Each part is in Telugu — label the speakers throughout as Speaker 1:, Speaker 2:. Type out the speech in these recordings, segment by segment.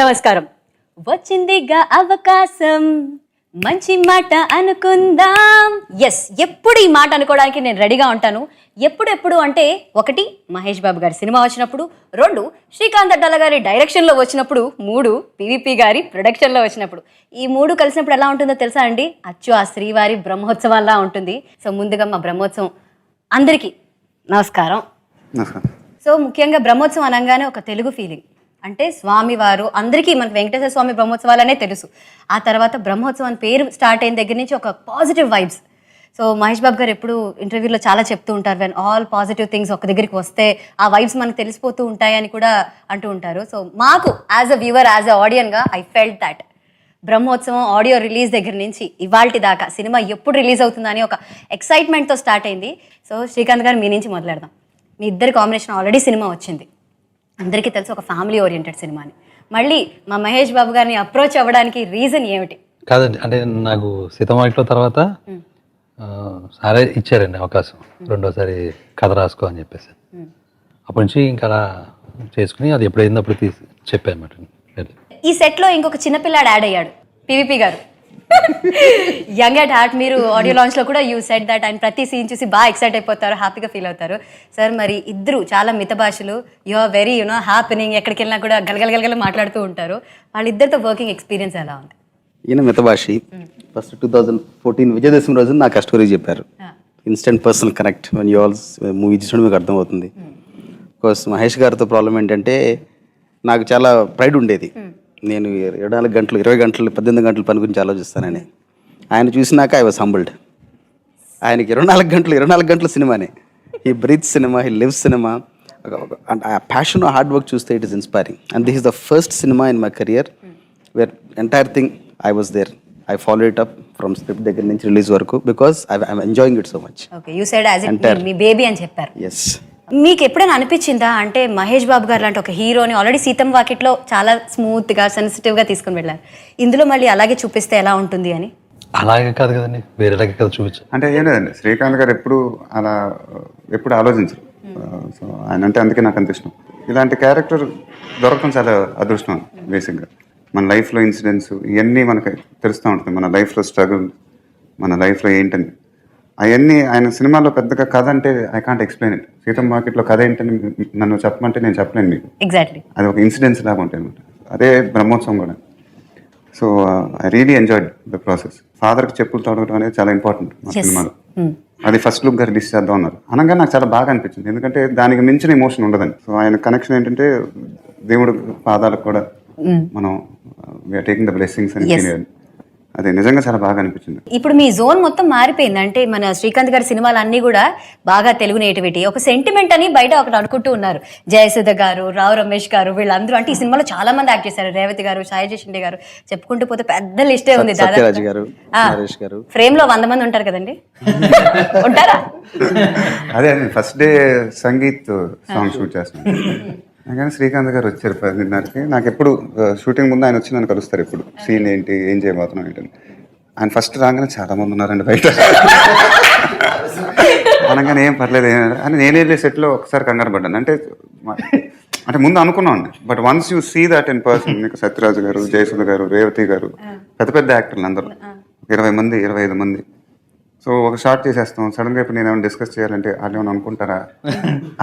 Speaker 1: నమస్కారం. వచ్చిందిగా అవకాశం మంచి మాట అనుకుందాం. ఎస్ ఎప్పుడు ఈ మాట అనుకోవడానికి నేను రెడీగా ఉంటాను. ఎప్పుడెప్పుడు అంటే ఒకటి మహేష్ బాబు గారి సినిమా వచ్చినప్పుడు రెండు శ్రీకాంత్ అడ్డాల గారి డైరెక్షన్లో వచ్చినప్పుడు మూడు పివిపి గారి ప్రొడక్షన్లో వచ్చినప్పుడు. ఈ మూడు కలిసినప్పుడు ఎలా ఉంటుందో తెలుసా అండి? అచ్చు ఆ శ్రీవారి బ్రహ్మోత్సవాల్లా ఉంటుంది. సో ముందుగా మా బ్రహ్మోత్సవం. అందరికీ నమస్కారం.
Speaker 2: నమస్కారం.
Speaker 1: సో ముఖ్యంగా బ్రహ్మోత్సవం అనగానే ఒక తెలుగు ఫీలింగ్ అంటే స్వామివారు అందరికీ మనకు వెంకటేశ్వర స్వామి బ్రహ్మోత్సవాలనే తెలుసు. ఆ తర్వాత బ్రహ్మోత్సవం పేరు స్టార్ట్ అయిన దగ్గర నుంచి ఒక positive vibes so Mahesh Babu గారు ఎప్పుడు ఇంటర్వ్యూలో చాలా చెప్తూ ఉంటారు వెన్ ఆల్ పాజిటివ్ థింగ్స్ ఒక దగ్గరికి వస్తే ఆ వైబ్స్ మనకు తెలిసిపోతూ ఉంటాయని కూడా అంటూ ఉంటారు. సో మాకు as a viewer as a ఆడియన్గా I felt that Brahmotsavam audio release దగ్గర నుంచి ఇవాల్టి దాకా సినిమా ఎప్పుడు రిలీజ్ అవుతుందని ఒక ఎక్సైట్మెంట్తో స్టార్ట్ అయింది. సో శ్రీకాంత్ గారు మీ నుంచి మొదలెడదాం. మీ ఇద్దరి కాంబినేషన్ ఆల్రెడీ సినిమా వచ్చింది. అందరికీ తెలుసు ఒక ఫ్యామిలీ ఓరియంటెడ్ సినిమా అని. మళ్ళీ మా మహేష్ బాబు గారిని అప్రోచ్ అవ్వడానికి రీజన్ ఏమిటి?
Speaker 2: కాదండి అంటే నాకు సీతమాయిట్లో తర్వాత సారే ఇచ్చారండి అవకాశం. రెండోసారి కథ రాసుకో అని చెప్పేసి. అప్పటి నుంచి ఇంకా అలా చేసుకుని అది ఎప్పుడైంది అప్పుడు తీసి చెప్పాను అనమాట
Speaker 1: ఈ సెట్లో ఇంకొక చిన్నపిల్లాడు యాడ్ అయ్యాడు పివిపి గారు. యంగ్ అట్ హార్ట్ మీరు ఆడియో లాంచ్లో కూడా యూ సెట్ దట్ ఆయన ప్రతి సీన్ చూసి బాగా ఎక్సైట్ అయిపోతారు హ్యాపీగా ఫీల్ అవుతారు. సార్ మరి ఇద్దరు చాలా మిత భాషలు you are very you know happening ఎక్కడికి వెళ్ళినా కూడా గలగల గలగల మాట్లాడుతూ ఉంటారు. వాళ్ళిద్దరితో వర్కింగ్ ఎక్స్పీరియన్స్ ఎలా ఉంది?
Speaker 3: ఈయన మితభాషి first two thousand fourteen Vijayadashami రోజు నాకు ఆ స్టోరీ చెప్పారు instant personal connect one you also movie చూసినప్పుడు మీకు అర్థమవుతుంది. కోర్స్ మహేష్ గారితో ప్రాబ్లం ఏంటంటే నాకు చాలా ప్రైడ్ ఉండేది. నేను ఇరవై నాలుగు గంటలు ఇరవై గంటలు పద్దెనిమిది గంటల పని గురించి ఆలోచిస్తానని. ఆయన చూసినాక ఐ వాస్ హంబుల్డ్ ఆయనకి ఇరవై నాలుగు గంటలు ఇరవై నాలుగు గంటల సినిమానే. ఈ బ్రీత్ సినిమా ఈ లివ్ సినిమా ఆ ప్యాషన్ హార్డ్ వర్క్ చూస్తే it is inspiring and this is the first cinema in my career where entire thing I was there I follow it up from script దగ్గర నుంచి రిలీజ్ వరకు because I enjoying it so much
Speaker 1: okay you side as it
Speaker 3: Entire.
Speaker 1: మీ బేబీ అని చెప్పారు.
Speaker 3: ఎస్
Speaker 1: మీకు ఎప్పుడైనా అనిపించిందా? అంటే మహేష్ బాబు గారు లాంటి ఒక హీరోని ఆల్రెడీ సీతం వాకిట్లో చాలా స్మూత్గా సెన్సిటివ్గా తీసుకుని వెళ్ళారు. ఇందులో మళ్ళీ అలాగే చూపిస్తే ఎలా ఉంటుంది అని?
Speaker 2: అలాగే కాదు కదండి. వేరేలాగే కదా చూపించు.
Speaker 4: అంటే ఏం లేదండి. శ్రీకాంత్ గారు ఎప్పుడు అలా ఎప్పుడు ఆలోచించరు. సో ఆయన అంటే అందుకే నాకు అంత ఇష్టం. ఇలాంటి క్యారెక్టర్ దొరకడం చాలా అదృష్టం బేసిక్గా. మన లైఫ్లో ఇన్సిడెంట్స్ ఇవన్నీ మనకి తెలుస్తూ ఉంటుంది మన లైఫ్లో స్ట్రగుల్ మన లైఫ్లో ఏంటని. అవన్నీ ఆయన సినిమాలో పెద్దగా కథ అంటే ఐ కాంట్ ఎక్స్ప్లెయిన్ ఇట్ సీతం మార్కెట్లో కథ ఏంటని నన్ను చెప్పమంటే నేను చెప్పలేను మీకు.
Speaker 1: ఎగ్జాక్ట్లీ
Speaker 4: అది ఒక ఇన్సిడెంట్స్ లాగా ఉంటాయి అనమాట. అదే బ్రహ్మోత్సవం కూడా. So I really enjoyed the process ఫాదర్కి చెప్పులు తొడగడం అనేది చాలా ఇంపార్టెంట్ మా సినిమాలో. అది ఫస్ట్ లుక్గా రిలీజ్ చేద్దాం అన్నారు. అనగా నాకు చాలా బాగా అనిపించింది. ఎందుకంటే దానికి మించిన ఎమోషన్ ఉండదండి. సో ఆయన కనెక్షన్ ఏంటంటే దేవుడు పాదాలకు కూడా మనం వీఆర్ టేకింగ్ ద బ్లెస్సింగ్స్ అని. అది నిజంగా చాలా బాగా అనిపించింది.
Speaker 1: ఇప్పుడు మీ జోన్ మొత్తం మారిపోయింది. అంటే మన శ్రీకాంత్ గారి సినిమాలు అన్నీ కూడా బాగా తెలుగు నేటివిటీ ఒక సెంటిమెంట్ అని బయట ఒకటి అనుకుంటూ ఉన్నారు. జయసుధ గారు రావు రమేష్ గారు వీళ్ళందరూ. అంటే ఈ సినిమాలో చాలా మంది యాక్ట్ చేశారు. రేవతి గారు సాయి షిండే గారు. చెప్పుకుంటూ పోతే పెద్ద లిస్టే ఉంది
Speaker 3: గారు.
Speaker 1: ఫ్రేమ్లో వంద మంది ఉంటారు కదండి. ఉంటారా?
Speaker 4: అదే first day sangeet song shoot చేస్తున్నాను. కానీ శ్రీకాంత్ గారు వచ్చారు పదిన్నరకి నాకు ఎప్పుడు షూటింగ్ ముందు ఆయన వచ్చి నన్ను కలుస్తారు ఎప్పుడు. సీన్ ఏంటి ఏం చేయబోతున్నాం ఏంటని. ఆయన ఫస్ట్ రాగానే చాలా మంది ఉన్నారండి బయట. అనగానే ఏం పర్లేదు అని నేను సెట్లో ఒకసారి కంగారు పడ్డాను. అంటే అంటే ముందు అనుకున్నాం but once you see that in person మీకు సత్యరాజు గారు జయసుధ గారు రేవతి గారు పెద్ద పెద్ద యాక్టర్లు అందరూ. ఇరవై మంది ఇరవై ఐదు మంది. సో ఒక షార్ట్ చేసేస్తాం. సడన్గా ఇప్పుడు నేను ఏమైనా డిస్కస్ చేయాలంటే వాళ్ళు ఏమైనా అనుకుంటారా?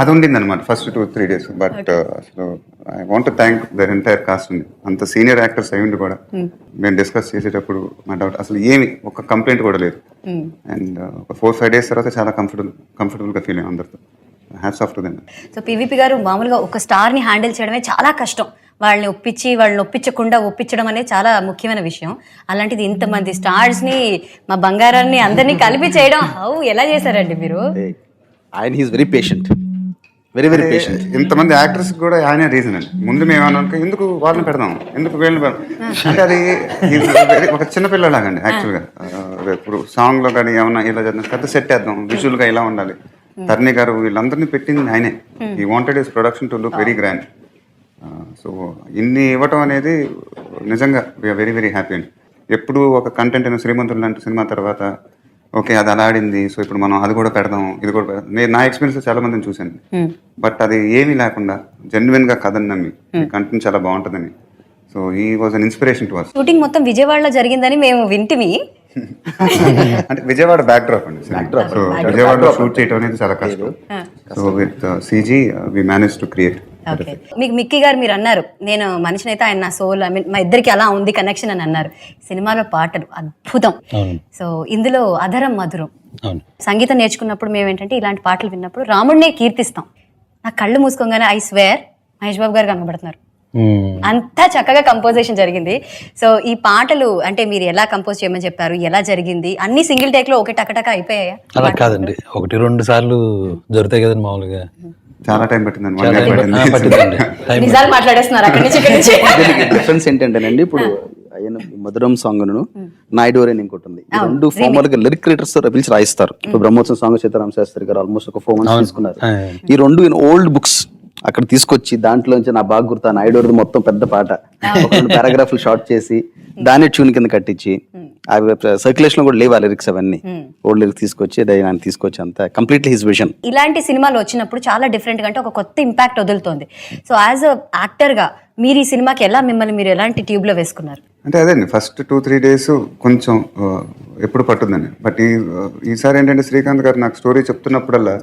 Speaker 4: అది ఉండింది అనమాట first two three days. But అసలు I want thank their entire cast ఉంది. అంత సీనియర్ యాక్టర్స్ అయ్యిండి కూడా. మేము డిస్కస్ చేసేటప్పుడు మా డౌట్ అసలు ఏమి ఒక కంప్లైంట్ కూడా లేదు. అండ్ ఒక ఫోర్ ఫైవ్ డేస్ తర్వాత చాలా కంఫర్టబుల్ కంఫర్టబుల్గా ఫీల్ అయ్యాం అందరితో. Hats off to then
Speaker 1: so PVP garu మామూలుగా ఒక స్టార్ని హ్యాండిల్ చేయడమే చాలా కష్టం. వాళ్ళని ఒప్పించి వాళ్ళని ఒప్పించకుండా ఒప్పించడం అనేది చాలా ముఖ్యమైన విషయం. అలాంటిది ఇంతమంది స్టార్స్ని మా బంగారాన్ని అందరినీ కలిపి చేయడం హౌ ఎలా చేశారండి మీరు?
Speaker 3: ఆయన he's very patient very very patient
Speaker 4: ఇంతమంది యాక్టర్స్ కూడా ఆయనే రీజన్ అండి. ముందు మేము ఏమన్నా ఎందుకు వాళ్ళని పెడదాం? ఎందుకు వీళ్ళని పెడదాం? అంటే అది ఒక చిన్న పిల్లలాగండి యాక్చువల్గా ఇప్పుడు సాంగ్లో కానీ ఏమన్నా ఇలా చేద్దాం పెద్ద సెట్ వేద్దాం విజువల్గా ఇలా ఉండాలి. తర్ని గారు వీళ్ళందరినీ పెట్టింది ఆయనే. He wanted is production to look very grand so ఇన్ని ఇవ్వటం అనేది నిజంగా వీఆర్ వెరీ వెరీ హ్యాపీ అండి. ఎప్పుడు ఒక కంటెంట్ అయిన శ్రీమంతుడు లాంటి సినిమా తర్వాత ఓకే అది అలా ఆడింది సో ఇప్పుడు మనం అది కూడా పెడదాం ఇది కూడా పెడదాం. నేను నా ఎక్స్పీరియన్స్ చాలా మందిని చూశాను. బట్ అది ఏమీ లేకుండా జెన్యున్గా కథని నమ్మి కంటెంట్ చాలా బాగుంటుందని. So he was an inspiration to us
Speaker 1: shooting మొత్తం విజయవాడలో జరిగిందని మేము వింటిమి.
Speaker 4: అంటే విజయవాడ బ్యాక్ డ్రాప్ అండి సో విజయవాడలో షూట్ చేయడం అనేది చాలా కష్టం. So with CG we manage to create
Speaker 1: okay. మీకు మిక్కీ గారు మీరు అన్నారు నేను మనిషిని అయితే ఆయన నా సోల్ ఐ మీన్ మా ఇద్దరికి అలా ఉంది కనెక్షన్ అని అన్నారు. సినిమాలో పాటలు అద్భుతం. సో ఇందులో అధరం మధురం. సంగీతం నేర్చుకున్నప్పుడు మేము ఏంటంటే ఇలాంటి పాటలు విన్నప్పుడు రాముడినే కీర్తిస్తాం. నా కళ్ళు మూసుకోగానే ఐ స్వేర్ మహేష్ బాబు గారు కనబడుతున్నారు. అంతా చక్కగా కంపోజిషన్ జరిగింది. సో ఈ పాటలు అంటే మీరు ఎలా కంపోజ్ చేయమని చెప్పారు ఎలా జరిగింది అన్ని సింగిల్ టేక్లో ఒకటి టకటక అయిపోయాయా?
Speaker 2: అలా కాదండి. ఒకటి రెండు సార్లు జరుగుతాయి కదండి మామూలుగా.
Speaker 4: చాలా టైం పట్టిందండి. వన్ ఇయర్ పట్టింది.
Speaker 2: పట్టిందండి. టైం
Speaker 1: నిజాలు మాట్లాడేస్తున్నారు అక్కడి నుంచి ఇక్కడి నుంచి.
Speaker 3: డిఫరెన్స్ ఏంటంటేనండి ఇప్పుడు ఆయన మధురం సాంగ్ను నాయుడు అని ఇంకోటి ఉంది. ఈ రెండు ఫార్మల్గా లిరిక్ రైటర్స్తో పిలిచి రాయిస్తారు. ఇప్పుడు బ్రహ్మోత్సవం సాంగ్ సీతారామ శాస్త్రి గారు ఆల్మోస్ట్ ఒక ఫోర్ మంత్స్ తీసుకున్నారు. ఈ రెండు ఓల్డ్ బుక్స్ అక్కడ తీసుకొచ్చి దాంట్లోంచి నా బాగా గుర్తా నాయుడు మొత్తం పెద్ద పాట. ఒక రెండు పారాగ్రాఫ్లు షార్ట్ చేసి దాన్ని ట్యూన్ కింద కట్టించి అవి సర్క్యులేషన్ కూడా లేవు ఆ లిరిక్స్ అవన్నీ ఓల్డ్ లిరిక్స్ తీసుకొచ్చి ఆయన తీసుకొచ్చి అంతా కంప్లీట్లీ హిస్ విజన్
Speaker 1: ఇలాంటి సినిమాలు వచ్చినప్పుడు చాలా డిఫరెంట్గా అంటే ఒక కొత్త ఇంపాక్ట్ వదులుతోంది. సో యాజ్ అ యాక్టర్గా మీరు ఈ సినిమాకి ఎలా మిమ్మల్ని మీరు ఎలాంటి ట్యూబ్లో వేసుకున్నారు?
Speaker 4: అంటే అదేండి ఫస్ట్ టూ త్రీ డేస్ కొంచెం ఎప్పుడు పట్టుద్దండి. బట్ ఈ ఈసారి ఏంటంటే శ్రీకాంత్ గారు నాకు స్టోరీ చెప్తున్నప్పుడల్లా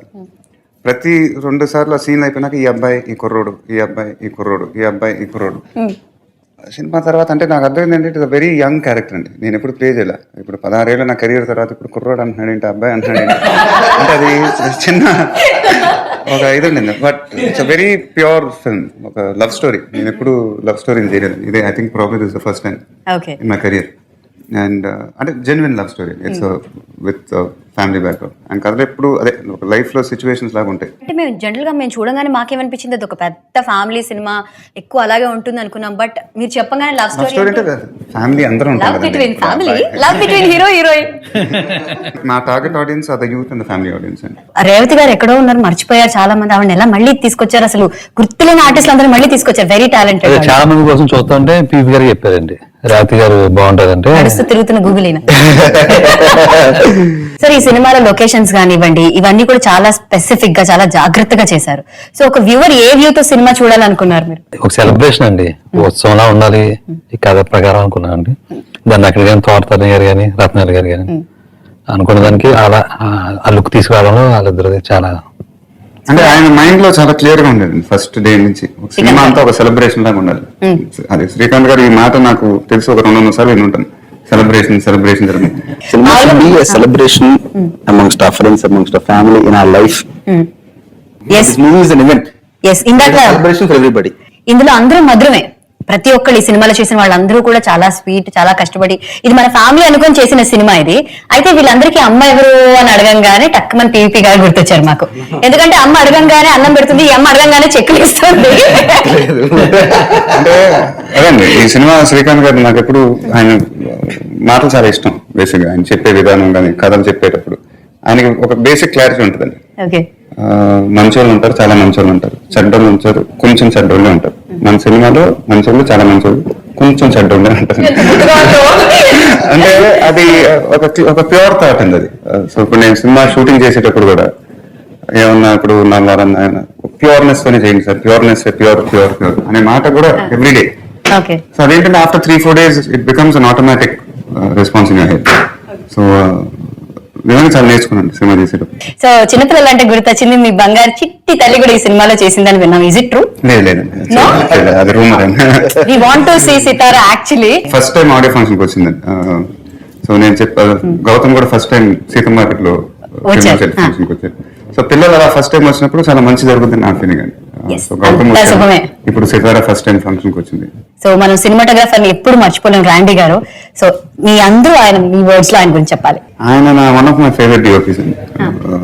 Speaker 4: ప్రతి రెండు సార్లు ఆ సీన్ అయిపోయినాక ఈ అబ్బాయి ఈ కుర్రోడు ఈ అబ్బాయి ఈ కుర్రోడు ఈ అబ్బాయి ఈ కుర్రోడు. సినిమా తర్వాత అంటే నాకు అర్థమైంది ఏంటంటే ఇట్స్ వెరీ యంగ్ క్యారెక్టర్ అండి. నేను ఎప్పుడు ప్లే చేయలే. ఇప్పుడు పదహారేళ్ళ నా కెరీర్ తర్వాత ఇప్పుడు కుర్రోడు అంటున్నాడు ఏంటి అబ్బాయి అంటున్నాడు ఏంటి. అంటే అది చిన్న ఒక ఇదండి but it's very pure film ఒక లవ్ స్టోరీ నేను ఎప్పుడు లవ్ స్టోరీని చేయలేదు ఇదే I think problem is the first time in my career and అంటే genuine love story it's with family background and కథలు ఎప్పుడు అదే లైఫ్లో సిచ్యువేషన్స్ లాగా ఉంటాయి.
Speaker 1: అంటే మేము జనరల్గా మేము చూడగానే మాకేమనిపించింది? అది ఒక పెద్ద ఫ్యామిలీ సినిమా ఎక్కువ అలాగే ఉంటుంది అనుకున్నాం. బట్ మీరు చెప్పగానే లవ్ స్టోరీ
Speaker 4: స్టోరీ అంటే ఫ్యామిలీ అందరూ
Speaker 1: love between. Family love between hero heroine
Speaker 4: నా టార్గెట్ ఆడియన్స్ అది యూత్ అండ్ ఫ్యామిలీ ఆడియన్స్ అండి.
Speaker 1: రేవతి గారు ఎక్కడో ఉన్నారు మర్చిపోయారు చాలా మంది ఆవిడ ఎలా మళ్ళీ తీసుకొచ్చారు? అసలు గుర్తులేని ఆర్టిస్టులు అందరూ మళ్ళీ తీసుకొచ్చారు. వెరీ టాలెంటెడ్
Speaker 2: చాలా మంది కోసం చూస్తుంటే పీపీ గారు చెప్పారండి. రాతి గారు బాగుంటదంటే
Speaker 1: నడుస్తూ తిరుగుతున్న గూగుల్ సరే ఈ సినిమాలో లొకేషన్స్ కానివ్వండి ఇవన్నీ కూడా చాలా స్పెసిఫిక్గా చాలా జాగ్రత్తగా చేశారు. సో ఒక వ్యూవర్ ఏ వ్యూ తో సినిమా చూడాలనుకున్నారు మీరు?
Speaker 2: ఒక సెలబ్రేషన్ అండి. ఉత్సవంలా ఉండాలి. ఈ కథ ప్రకారం అనుకున్నాం అండి. దాన్ని అక్కడ కానీ తోటతని గారు కానీ రత్నాలు గారు కానీ అనుకున్న దానికి అలా ఆ- లుక్ తీసుకురావడంలో వాళ్ళిద్దరిది చాలా
Speaker 4: అంటే ఆయన మైండ్లో చాలా క్లియర్గా ఉండేది ఫస్ట్ డే నుంచి. సినిమా అంతా ఒక సెలబ్రేషన్ లాగా ఉండాలి. అదే శ్రీకాంత్ గారు ఈ మాట నాకు తెలిసి ఒక రెండు వందల సార్లు విని ఉంటాను celebration celebration
Speaker 3: be celebration amongst our friends amongst our family in our life.
Speaker 1: Yes
Speaker 3: this movie is an event.
Speaker 1: Yes ఇందాక
Speaker 3: celebration for everybody.
Speaker 1: ఇందులో అందరూ మధురమే. ప్రతి ఒక్కళ్ళు ఈ సినిమాలో చేసిన వాళ్ళందరూ కూడా చాలా స్వీట్ చాలా కష్టపడి ఇది మన ఫ్యామిలీ అనుకొని చేసిన సినిమా ఇది. అయితే వీళ్ళందరికీ అమ్మ ఎవరు అని అడగంగానే టక్కుమని పీవీపీ గారు గుర్తొచ్చారు మాకు. ఎందుకంటే అమ్మ అడగంగానే అన్నం పెడుతుంది ఈ అమ్మ అడగంగానే చెక్కులు ఇస్తుంది.
Speaker 4: అంటే అదండి ఈ సినిమా శ్రీకాంత్ గారు నాకు ఎప్పుడు ఆయన మాటలు చాలా ఇష్టం బేసిక్గా ఆయన చెప్పే విధానం కానీ కథలు చెప్పేటప్పుడు. ఆయనకి ఒక బేసిక్ క్లారిటీ ఉంటుందండి. ఆ, మంచోళ్ళు ఉంటారు చాలా మంచోళ్ళు ఉంటారు. చెడ్డోళ్ళు ఉంటారు కొంచెం చెడ్డోళ్ళే ఉంటారు. మన సినిమాలో మంచోళ్ళు చాలా మంచోళ్ళు. కొంచెం చెడ్డోళ్ళే ఉంటారు అంటే అది ఒక ఒక ప్యూర్ థాట్ అండి అది. సో ఇప్పుడు నేను సినిమా షూటింగ్ చేసేటప్పుడు కూడా ఏమన్నా ఇప్పుడు నా ప్యూర్నెస్ తోనే చేయండి sir. Pureness pure pure pure అనే మాట కూడా ఎవ్రీడే సో అదేంటంటే after three four days it becomes an automatic response in head so నిజంగా చాలా నేర్చుకున్నాను సినిమా చేసేటప్పుడు
Speaker 1: సో చిన్నపిల్లలు అంటే గుర్తొచ్చింది మీ బంగారు చిట్టి తల్లి కూడా ఈ సినిమాలో చేసిందని విన్నాం. ఇజ్ ఇట్ ట్రూ
Speaker 4: లేదు? లేదు, అది rumour
Speaker 1: we want to see Sitara actually
Speaker 4: first time audio ఫంక్షన్కి వచ్చిందండి సో నేను చెప్ప గౌతమ్ కూడా ఫస్ట్ టైం సీతం మార్కెట్లో. ఫంక్షన్కి
Speaker 1: వచ్చారు.
Speaker 4: సో పిల్లలు అలా ఫస్ట్ టైం వచ్చినప్పుడు చాలా మంచి జరుగుతుంది నా ఫీలింగ్ అండి. సో గౌతమ్. ఇప్పుడు సితారా ఫస్ట్ టైం ఫంక్షన్కి వచ్చింది.
Speaker 1: సో మనం సినిమాటోగ్రాఫర్ ఎప్పుడు మర్చిపోలేం రాండీ గారు. సో మీ అందరూ ఆయన మీ వర్డ్స్లో ఆయన గురించి చెప్పాలి.
Speaker 4: ఆయన నా one of my favourite DOPs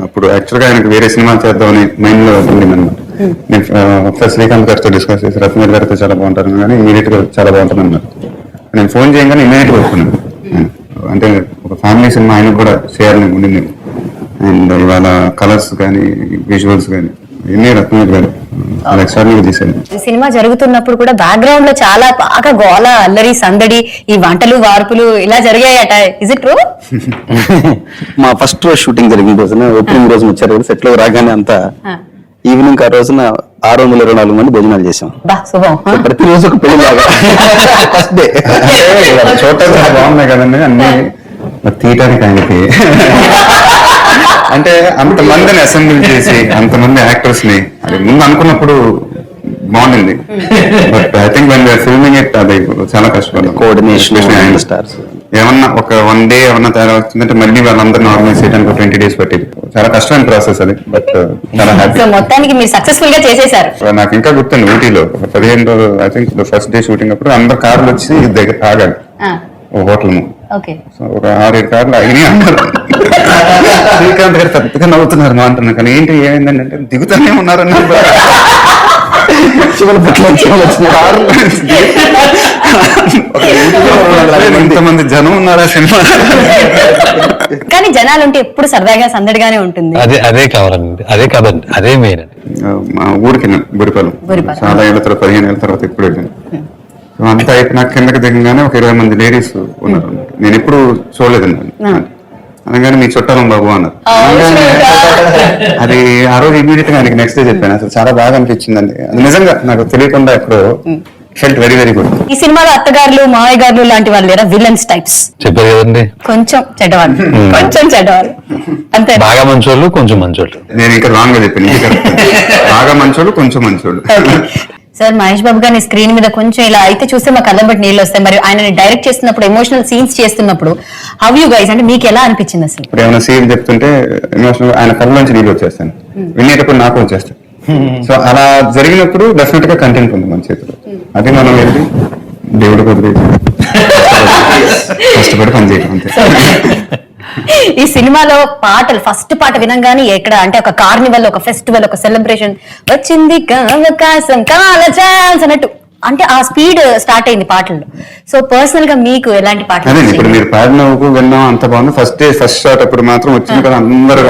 Speaker 4: అప్పుడు యాక్చువల్గా ఆయనకి వేరే సినిమా చేద్దామని మైండ్లో ఉండింది అనమాట నేను ఒకసారి శ్రీకాంత్ గారితో డిస్కస్ చేసి రత్నవేల్ గారితో చాలా బాగుంటారు కానీ ఇమీడియట్గా చాలా బాగుంటుంది అన్నారు నేను ఫోన్ చేయగానే ఇమీడియట్గా ఆయన. అంటే ఒక ఫ్యామిలీ సినిమా ఆయనకు కూడా చేయాలని ఉండింది. అండ్ ఇవాళ కలర్స్ కానీ విజువల్స్ కానీ ఎన్ని రత్నవేల్ గారు.
Speaker 1: సినిమా జరుగుతున్నప్పుడు కూడా బ్యాక్గ్రౌండ్లో చాలా బాగా గోల అల్లరి సందడి ఈ వంటలు వార్పులు ఇలా జరిగాయట. ఇజ్ ఇట్ ట్రూ
Speaker 3: మా ఫస్ట్ రోజు షూటింగ్ జరిగిన రోజున ఓపెనింగ్ రోజు వచ్చారు సెట్లో రాగానే అంతా ఈవినింగ్ ఆ రోజున ఆరు వందల ఇరవై నాలుగు మంది భోజనాలు చేసాం
Speaker 1: ఆ?
Speaker 3: ప్రతిరోజు ఒక పెళ్ళి ఫస్ట్ డే
Speaker 4: చాలా బాగున్నాయి కదండి అన్ని తీయటానికి ఆయనకి. అంటే అంతమందిని అసెంబ్లీ చేసి అంతమంది యాక్టర్స్ని అది ముందు అనుకున్నప్పుడు బాగుండింది. But I think when filming it అది చాలా కష్టపడ్డాం.
Speaker 3: Stars.
Speaker 4: ఏమన్నా ఒక వన్ డే ఏమన్నా తేడా వచ్చిందంటే మళ్ళీ వాళ్ళందరినీ ఆర్గనైజ్ చేయడానికి ట్వంటీ డేస్ పట్టింది. చాలా కష్టమైన ప్రాసెస్ అది బట్ చాలా హ్యాపీ
Speaker 1: సో మొత్తానికి మీరు సక్సెస్ఫుల్గా చేసేసారు.
Speaker 4: నాకు ఇంకా గుర్తుంది ఊటీలో. ఒక పదిహేను రోజు I think first day shooting అప్పుడు అందరు కార్లు వచ్చి దగ్గర ఆగాలి హోటల్ ముందు. ఒక ఆరేడు కార్లు అయినాయి అన్నారు శ్రీకాంత్ గారు పెద్దగా నవ్వుతున్నారు మా అంటున్నారు కానీ ఏంటి ఏమైందండి అంటే దిగుతానే
Speaker 3: చివరి ఆరు
Speaker 4: ఇంతమంది జనం ఉన్నారా సినిమా?
Speaker 1: కానీ జనాలు ఉంటే ఎప్పుడు సరదాగా సందడిగానే ఉంటుంది.
Speaker 2: అదే అదే కావాలండి. అదే కాదండి. అదే మెయిన్ అండి.
Speaker 4: మా ఊరికి బురిపాలెం. చాలా ఏళ్ళ తర్వాత పదిహేను ఏళ్ళ తర్వాత ఇప్పుడు వెళ్ళాను. సో అంతా అయిపోయినాక కిందకి దిగగానే ఒక ఇరవై మంది లేడీస్ ఉన్నారు. నేను ఎప్పుడు చూడలేదండి అనగానే మీ చుట్టాలం బాబు అన్నారు. అది ఆ రోజు ఇమీడియట్గా ఆయనకి నెక్స్ట్ డే చెప్పాను. అసలు చాలా బాగా అనిపించిందండి. అది నిజంగా నాకు తెలియకుండా ఎప్పుడు ఫెల్ట్ వెరీ వెరీ గుడ్
Speaker 1: ఈ సినిమాలో అత్తగారులు మావయ్య గారులు లాంటి వాళ్ళు లేరా? విలన్స్ టైప్స్
Speaker 2: చెప్పారు కదండి.
Speaker 1: కొంచెం చెడ్డవాళ్ళు. కొంచెం చెడ్డవాళ్ళు. అంతే.
Speaker 2: బాగా మంచోళ్ళు కొంచెం మంచోళ్ళు.
Speaker 4: నేను ఇంకా రాంగ్గా చెప్పాను. బాగా మంచోళ్ళు కొంచెం మంచోళ్ళు.
Speaker 1: సార్ మహేష్ బాబు గారిని స్క్రీన్ మీద కొంచెం ఇలా అయితే చూస్తే మా కళ్ళం బట్టి నీళ్ళు వస్తాయి. మరి ఆయనని డైరెక్ట్ చేస్తున్నప్పుడు ఎమోషనల్ సీన్స్ చేస్తున్నప్పుడు హౌ యూ గైస్ అంటే మీకు ఎలా అనిపించింది అసలు?
Speaker 4: ఇప్పుడు ఏమైనా సీన్ చెప్తుంటే ఎమోషనల్ ఆయన కళ్ళలోంచి నీళ్ళు వచ్చేస్తాను వినేటప్పుడు నాకు వచ్చేస్తాయి. సో అలా జరిగినప్పుడు డెఫినెట్గా కంటెంట్ ఉంది మన చేతిలో. అది మనం వెళ్ళి దేవుడు కొద్ది కష్టపడి పని చేయడం అంతే.
Speaker 1: ఈ సినిమాలో పాటలు ఫస్ట్ పాట వినంగానే ఎక్కడ? అంటే ఒక కార్నివల్ ఒక ఫెస్టివల్ ఒక సెలబ్రేషన్. వచ్చింది అవకాశం కాల ఛాన్స్ అన్నట్టు. అంటే ఆ స్పీడ్ స్టార్ట్ అయింది పాటల్లో. సో పర్సనల్గా మీకు ఎలాంటి పాటలు
Speaker 4: ఇప్పుడు? మీరు పాడినవ్వుకు విన్నాం అంత బాగుంది. ఫస్ట్ డే ఫస్ట్ షాట్ అప్పుడు మాత్రం వచ్చింది కదా అందరూ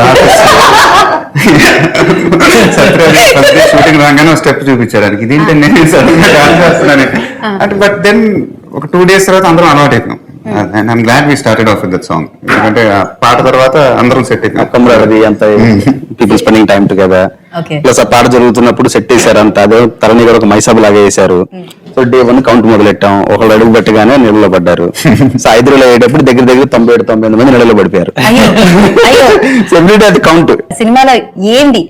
Speaker 4: షూటింగ్ రాగానే స్టెప్ చూపించారు ఆయనకి. ఇదేంటండి? నేను సడన్గా డాన్స్ చేస్తున్నాను అంటే బట్ దెన్ ఒక టూ డేస్ తర్వాత అందరం అలవాటు అయిపోయాం and I'm glad we started off with that song ఎందుకంటే ఆ పాట తర్వాత అందరం సెట్ అయిపోయాం.
Speaker 3: కమరాది అంత people spending time together. Plus ఆ పాట జరుగుతున్నప్పుడు సెట్ వేసారు అంత అదే తరణి గారు ఒక మైసబ్ లాగా వేశారు సో డే వన్ కౌంట్ మొదలెట్టాం. ఒకళ్ళు అడుగు పెట్టగానే నీళ్ళలో పడ్డారు. సో ఐదులో అయ్యేటప్పుడు దగ్గర దగ్గర తొంభై ఏడు తొంభై ఎనిమిది మంది నీళ్ళలో పడిపోయారు. ఎవ్రీడే అది కౌంట్
Speaker 1: సినిమాలో ఏంటి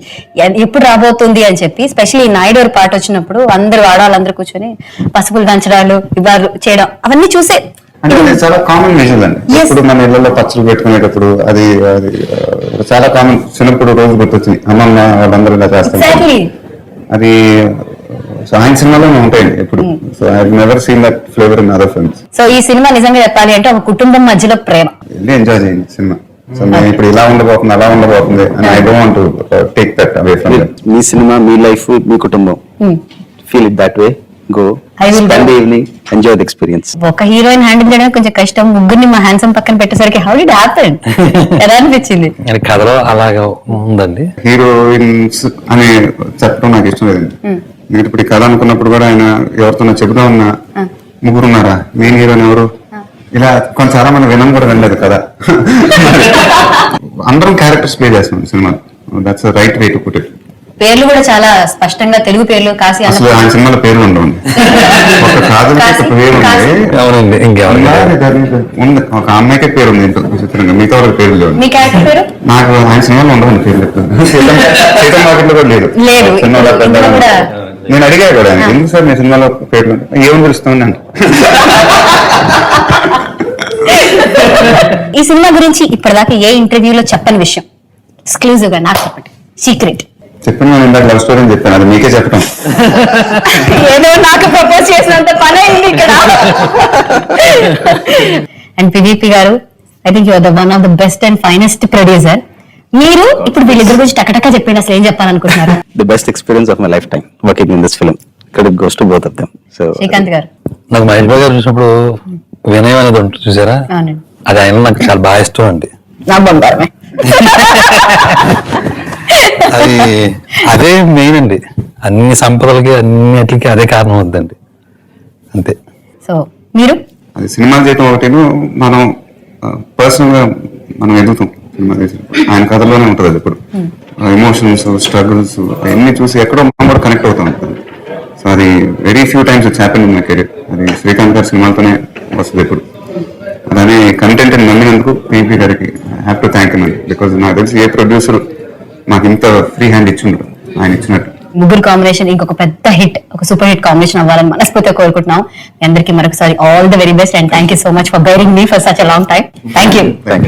Speaker 1: ఎప్పుడు రాబోతుంది అని చెప్పి స్పెషల్లీ నాయుడు పాట వచ్చినప్పుడు అందరు ఆడవాళ్ళందరూ కూర్చొని పసుపులు దంచడాలు ఇవాళ చేయడం అవన్నీ చూసే
Speaker 4: అంటే అది చాలా కామన్ విజువల్ అండి. ఇప్పుడు మన ఇళ్ళలో పచ్చళ్ళు పెట్టుకునేటప్పుడు అది అది చాలా కామన్ చిన్నప్పుడు రోజు గుర్తొచ్చింది. అమ్మమ్మ వాళ్ళందరూ ఇలా చేస్తారు అది సో ఆయన సినిమాలోనే ఉంటాయండి ఎప్పుడు. So I never seen that flavour in other films.
Speaker 1: So ఈ సినిమా నిజంగా చెప్పాలి అంటే ఒక కుటుంబం మధ్యలో ప్రేమ.
Speaker 4: వెళ్ళి ఎంజాయ్ చేయండి సినిమా. సో మేము ఇప్పుడు ఇలా ఉండబోతుంది అలా ఉండబోతుంది అని I don't take that away from
Speaker 3: me cinema మీ లైఫ్ మీ కుటుంబం. Feel it that way go spend. Evening enjoy the experience
Speaker 1: ఒక హీరోయిన్ హ్యాండిల్ చేయడం కొంచెం కష్టం. ముగ్గురిని మా హ్యాండ్సమ్ పక్కన పెట్టేసరికి హౌ డిడ్ హ్యాపెన్ ఎలా అనిపించింది?
Speaker 2: కథలో అలాగా ఉందండి.
Speaker 4: హీరోయిన్స్ అని చెప్పడం నాకు ఇష్టం లేదండి నేను ఇప్పుడు కథ అనుకున్నప్పుడు కూడా ఆయన ఎవరితో చెబుతా ఉన్నా ముగ్గురు ఉన్నారా మెయిన్ హీరోయిన్ ఎవరు? ఇలా కొంచెం చాలా మంది వినం కూడా వినలేదు కదా అందరం క్యారెక్టర్స్ ప్లే చేస్తున్నాం cinema that's right way to put it
Speaker 1: పేర్లు కూడా చాలా స్పష్టంగా తెలుగు పేర్లు కాశీ
Speaker 4: అసలు ఆయన సినిమాలో పేరు ఉండవండి. ఒక కాదులకి ఒక పేరు
Speaker 2: అవునండి
Speaker 4: ఉందా? అమ్మాయికే పేరు ఉంది విచిత్రంగా. మిగతా వాళ్ళకి పేరు లేవు
Speaker 1: మీ క్యారెక్టర్ పేరు?
Speaker 4: నాకు ఆయన సినిమాలో పేర్లు సీతం కూడా లేదు.
Speaker 1: లేదు.
Speaker 4: నేను అడిగా కూడా ఎందుకు సార్ మీ సినిమాలో పేర్లు ఏమని పిలుస్తుంది అంటే.
Speaker 1: ఈ సినిమా గురించి ఇప్పటిదాకా ఏ ఇంటర్వ్యూలో చెప్పని విషయం? ఎక్స్క్లూజివ్గా నాకు చెప్పండి. సీక్రెట్
Speaker 4: చెప్పిన నేను ఇందాక లవ్ స్టోరీ అని చెప్పాను. అది మీకే చెప్పడం
Speaker 1: ఏదో నాకు ప్రపోజ్ చేసినంత పని అయింది ఇక్కడ. And PVP garu I think your the one of the best and finest producer మీరు ఇప్పుడు వీళ్ళిద్దరి గురించి టకటకా చెప్పండి అసలు ఏం చెప్పాలనుకుంటున్నారు?
Speaker 3: The best experience of my life time working in this film ఇక్కడ goes to both of them so
Speaker 1: Srikanth garu.
Speaker 2: నాకు మహేష్ బాబు గారు చూసినప్పుడు వినయం అనేది ఉంటుంది చూసారా?
Speaker 1: అవునండి.
Speaker 2: అది ఆయన నాకు చాలా బాగా ఇష్టం అండి.
Speaker 1: నా బంగారమే.
Speaker 2: అది అదే మెయిన్ అండి. అన్ని సంపదలకి అన్నిటికి అదే కారణం అవుతుందండి అంతే.
Speaker 1: సో మీరు?
Speaker 4: అది సినిమా చేయటం ఒకటేను మనం పర్సనల్గా మనం ఎదుగుతాం సినిమా ఆయన కథలోనే ఉంటుంది అది ఇప్పుడు ఎమోషన్స్ స్ట్రగుల్స్ అవన్నీ చూసి ఎక్కడో మనం కూడా కనెక్ట్ అవుతాం. సో అది very few times it's happen in my career అది శ్రీకాంత్ గారి సినిమాలతోనే వస్తుంది ఇప్పుడు అలానే కంటెంట్ నమ్మినందుకు పీపీ గారికి హ్యావ్ టు థ్యాంక్ అండి బికాజ్ నాకు తెలిసి ఏ ప్రొడ్యూసర్ మాకు ఇంత ఫ్రీ హ్యాండ్ ఇచ్చిండ్రు ఆయన ఇచ్చినట్టు.
Speaker 1: ముగ్గురు కాంబినేషన్ ఇంకొక పెద్ద హిట్ ఒక సూపర్ హిట్ కాంబినేషన్ అవ్వాలని మనస్ఫూర్తిగా కోరుకుంటున్నాం. మీ అందరికీ మరొకసారి all the very best and thank you so much for bearing me for such a long time thank you
Speaker 3: thank you